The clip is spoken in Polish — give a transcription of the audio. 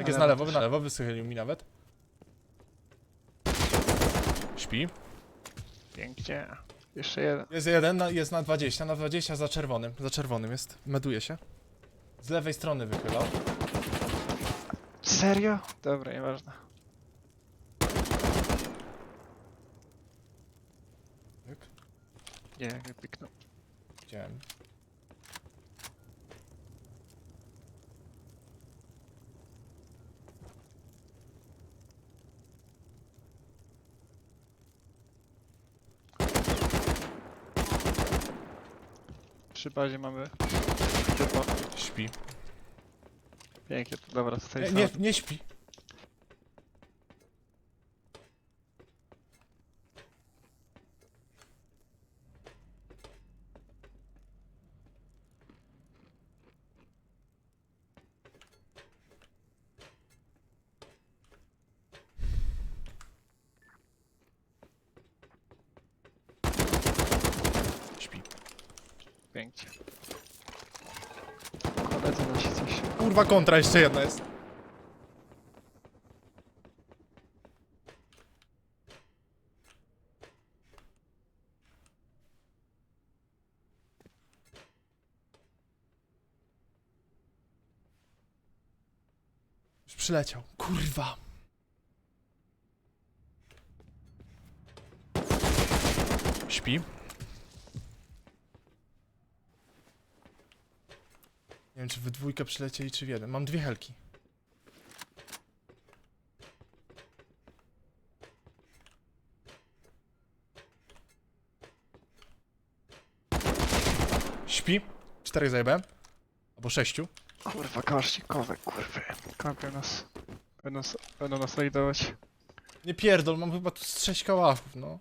Jak jest na lewo, na lewo, wysychylił mi nawet. Śpi. Pięknie. Jeszcze jeden. Jest jeden, na, jest na 20, na 20 za czerwonym, za czerwonym jest. Meduje się. Z lewej strony wychylał. Serio? Dobra, nieważne. Tyk. Nie, nie piknął. Widziałem. Przy bazie mamy typa. Śpi. Pięknie, to dobra, tutaj Nie, nie. Śpi. Pięknie. Koledzy nasi coś. Kurwa kontra jeszcze jedna jest. Już przyleciał. Kurwa. Śpi. Nie wiem, czy wy dwójkę przylecieli, czy w jeden. Mam dwie helki. Śpi. Czterech zajebałem. Albo sześciu. Kurwa, kaszczykowe, kurwy. Kampią nas. Będą, s- będą nas rajdować. Nie pierdol, mam chyba tu z sześć kałachów, no.